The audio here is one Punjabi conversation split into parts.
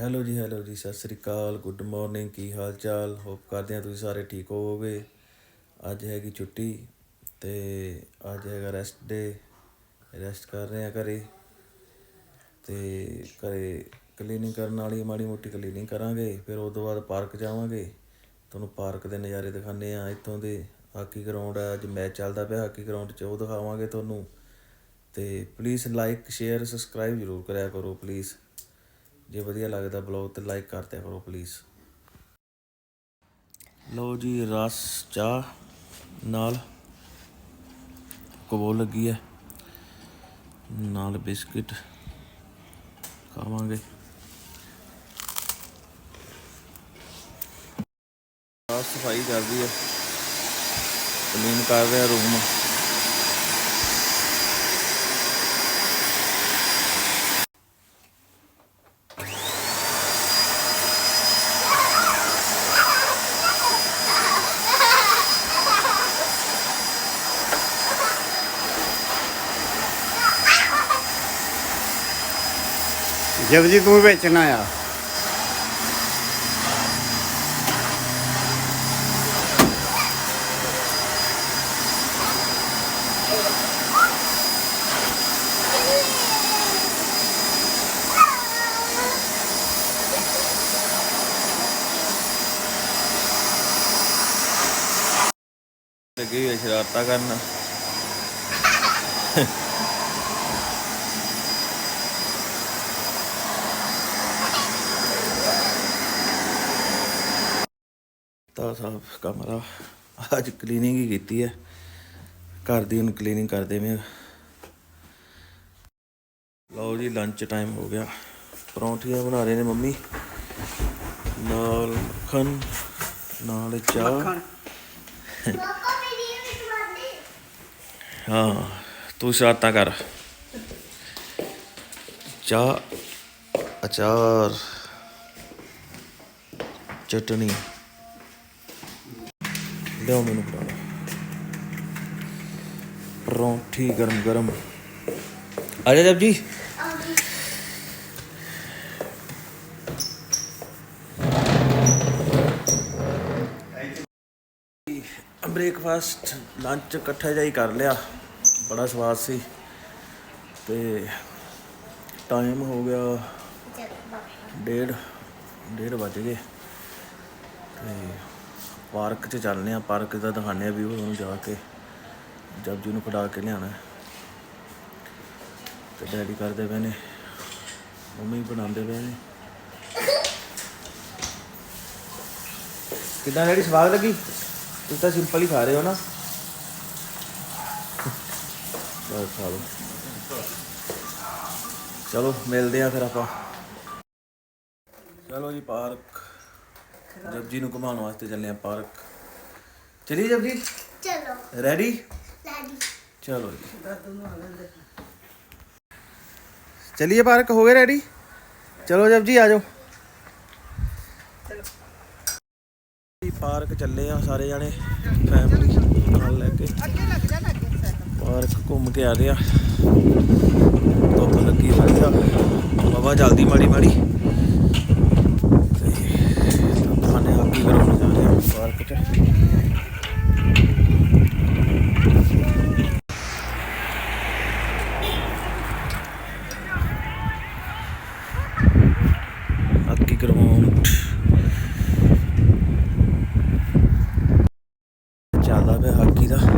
ਹੈਲੋ ਜੀ ਹੈਲੋ ਜੀ, ਸਤਿ ਸ੍ਰੀ ਅਕਾਲ ਗੁੱਡ ਮਾਰਨਿੰਗ ਕੀ ਹਾਲ ਚਾਲ ਹੋਪ ਕਰਦੇ ਆ ਤੁਸੀਂ ਸਾਰੇ ਠੀਕ ਹੋਵੋਗੇ। ਅੱਜ ਹੈਗੀ ਛੁੱਟੀ ਤੇ ਅੱਜ ਹੈਗਾ ਰੈਸਟ ਡੇ ਰੈਸਟ ਕਰ ਰਹੇ ਆ ਘਰੇ ਤੇ ਘਰੇ ਕਲੀਨਿੰਗ ਕਰਨ ਵਾਲੀ ਮਾੜੀ ਮੋਟੀ ਕਲੀਨਿੰਗ ਕਰਾਂਗੇ। ਫਿਰ ਉਸ ਤੋਂ ਬਾਅਦ ਪਾਰਕ ਜਾਵਾਂਗੇ। ਤੁਹਾਨੂੰ ਪਾਰਕ ਦੇ ਨਜ਼ਾਰੇ ਦਿਖਾਣੇ ਆ ਇੱਥੋਂ ਦੇ। ਹਾਕੀ ਗਰਾਊਂਡ ਆ, ਅੱਜ ਮੈਚ ਚੱਲਦਾ ਪਿਆ ਹਾਕੀ ਗਰਾਊਂਡ 'ਚ, ਉਹ ਦਿਖਾਵਾਂਗੇ ਤੁਹਾਨੂੰ। ਤੇ ਪਲੀਜ਼ ਲਾਈਕ ਸ਼ੇਅਰ ਸਬਸਕ੍ਰਾਈਬ ਜ਼ਰੂਰ ਕਰਿਆ ਕਰੋ ਪਲੀਜ਼ ਜੇ ਵਧੀਆ ਲੱਗਦਾ ਬਲੌਗ ਤੇ ਲਾਈਕ ਕਰ ਦਿਆ ਕਰੋ ਪਲੀਜ਼ ਲਓ ਜੀ, ਰਸ, ਚਾਹ ਨਾਲ ਕਬੋ ਲੱਗੀ ਹੈ। ਨਾਲ ਬਿਸਕਿਟ ਖਾਵਾਂਗੇ। ਸਾਫ਼ ਸਫ਼ਾਈ ਕਰਦੀ ਹੈ। ਕਲੀਨ ਕਰ ਰਿਹਾ ਰੂਮ ਜਪਜੀ ਤੂੰ ਵੇਚਣਾ ਆ। ਲੱਗੀ ਹੋਈ ਸ਼ਰਾਰਤਾਂ ਕਰਨ। ਤਾਂ ਸਾਫ਼ ਕਮਰਾ। ਅੱਜ ਕਲੀਨਿੰਗ ਹੀ ਕੀਤੀ ਹੈ। ਘਰ ਦੀ ਹੁਣ ਕਲੀਨਿੰਗ ਕਰਦੇ ਮੈਂ ਲਓ ਜੀ ਲੰਚ ਟਾਈਮ ਹੋ ਗਿਆ। ਪਰੌਂਠੀਆਂ ਬਣਾ ਰਹੇ ਨੇ ਮੰਮੀ। ਨਾਲ ਮੱਖਣ ਨਾਲ ਚਾਹ। ਹਾਂ ਤੂੰ ਸ਼ਰਾਰਤਾਂ ਕਰ। ਚਾਹ ਅਚਾਰ ਚਟਣੀ ਲਿਆਓ ਮੈਨੂੰ ਬਣਾ ਪਰੌਂਠੀ ਗਰਮ ਗਰਮ। ਆ ਜਾ ਜਬ ਜੀ ਬ੍ਰੇਕਫਾਸਟ ਲੰਚ ਇਕੱਠਾ ਜਿਹਾ ਹੀ ਕਰ ਲਿਆ। ਬੜਾ ਸਵਾਦ ਸੀ। ਤੇ ਟਾਈਮ ਹੋ ਗਿਆ ਡੇਢ ਡੇਢ ਵੱਜ ਗਏ। ਤੇ ਪਾਰਕ 'ਚ ਚੱਲਨੇ ਆ ਪਾਰਕ ਦਾ ਦਿਖਾਣੇ ਆ ਵੀਊ ਤੁਹਾਨੂੰ ਜਾ ਕੇ। ਜਬ ਜੀ ਨੂੰ ਖੜਾ ਕੇ ਲਿਆਣਾ ਹੈ। ਤੇ ਡੈਡੀ ਕਰਦੇ ਪਏ ਨੇ। ਮੰਮੀ ਬਣਾਉਂਦੇ ਪਏ ਨੇ। ਕਿੱਦਾਂ ਜਿਹੜੀ ਸਵਾਦ ਲੱਗੀ? ਤੁਸੀਂ ਤਾਂ ਸਿੰਪਲ ਹੀ ਖਾ ਰਹੇ ਹੋ ਨਾ। ਚਲੋ ਖਾ ਲਓ। ਚਲੋ ਮਿਲਦੇ ਆ ਫਿਰ ਆਪਾਂ। ਚਲੋ ਜੀ, ਪਾਰਕ। ਜਪਜੀ ਨੂੰ ਘੁਮਾਉਣ ਵਾਸਤੇ ਚੱਲੇ ਆ ਪਾਰਕ। ਚਲਿਏ ਜਪਜੀ? ਚਲੋ। ਰੈਡੀ ਡੈਡੀ ਚਲੋ ਜੀ। ਚਲਿਏ ਪਾਰਕ ਹੋ ਗਏ ਰੈਡੀ ਚਲੋ ਜਪਜੀ ਆ ਜਾਓ। ਜੀ ਪਾਰਕ ਚੱਲੇ ਆ ਸਾਰੇ ਜਾਣੇ ਫੈਮਿਲੀ ਨਾਲ ਲੈ ਕੇ। ਪਾਰਕ ਘੁੰਮ ਕੇ ਆ ਰਹੇ ਆ। ਧੁੱਪ ਲੱਗੀ ਹੋਈ ਆ। ਹਵਾ ਚੱਲਦੀ ਮਾੜੀ ਮਾੜੀ ਤੇ ਖਾਣੇ ਹਾਕੀ ਕਰਾਉਣ ਜਾ ਰਹੇ ਆ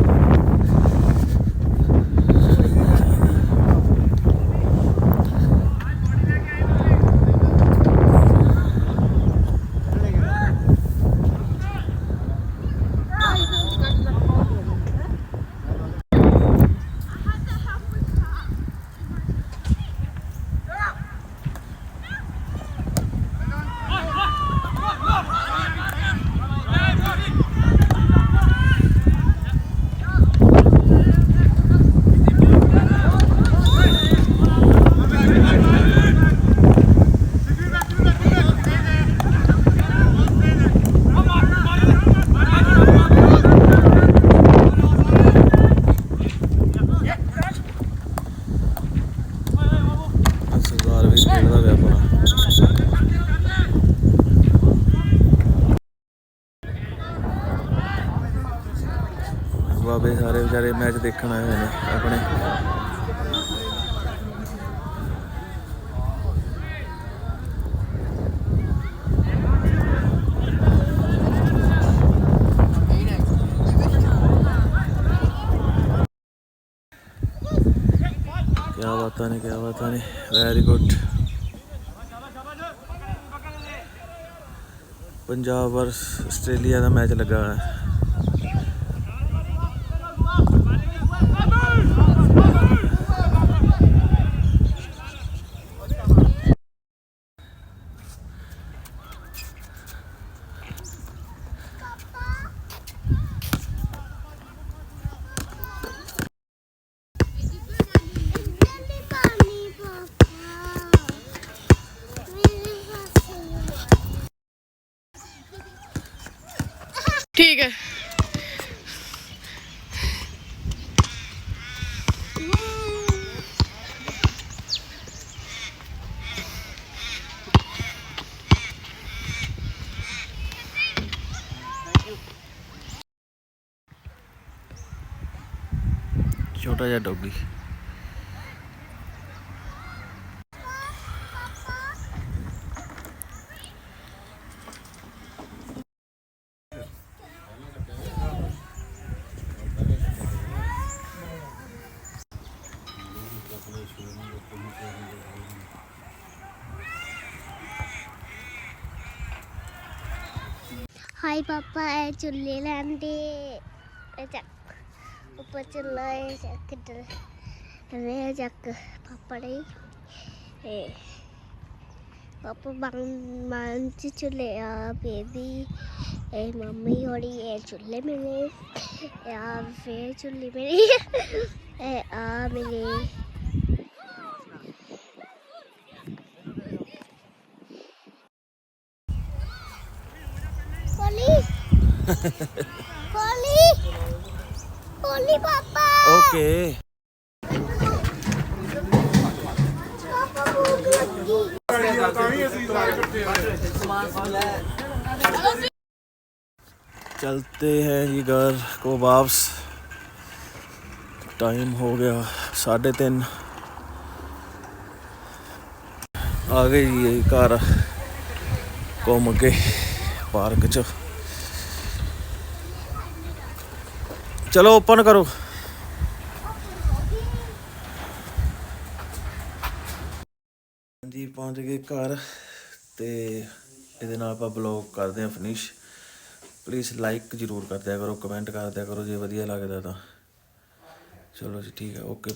ਬਾਬੇ ਸਾਰੇ ਵਿਚਾਰੇ ਮੈਚ ਦੇਖਣ ਆਏ ਹੋਏ ਨੇ ਆਪਣੇ। ਕਿਆ ਬਾਤਾਂ ਨੇ, ਕਿਆ ਬਾਤਾਂ ਨੇ। Very good Punjab versus Australia ਦਾ ਮੈਚ ਲੱਗਾ ਹੋਇਆ। ਹੈ ਠੀਕ ਹੈ ਛੋਟਾ ਜਿਹਾ ਡੋਗੀ ഹായ് പപ്പ ചുള്ളിലാണ്ടി ഉപ്പച്ചുള്ള ചക്കിട്ട് ചക്ക്. പപ്പടെ. പപ്പ మంచి చుల్లే బేబీ ఏ మమ్మీ और ये चूल्हे मेरे या फिर चूल्हे मेरे आ मेरे पापा ओके चलते हैं जी घर को वापस। टाइम हो गया साढ़े तीन। आ गए जी घर घूम के पार्क च। ਚਲੋ ਓਪਨ ਕਰੋ। ਜੀ ਪਹੁੰਚ ਗਏ ਘਰ ਤੇ ਇਹਦੇ ਨਾਲ ਆਪਾਂ ਬਲੌਗ ਕਰਦੇ ਹਾਂ ਫਿਨਿਸ਼ ਪਲੀਜ਼ ਲਾਈਕ ਜ਼ਰੂਰ ਕਰ ਦਿਆ ਕਰੋ ਕਮੈਂਟ ਕਰ ਦਿਆ ਕਰੋ ਜੇ ਵਧੀਆ ਲੱਗਦਾ ਤਾਂ। ਚਲੋ ਜੀ, ਠੀਕ ਹੈ ਓਕੇ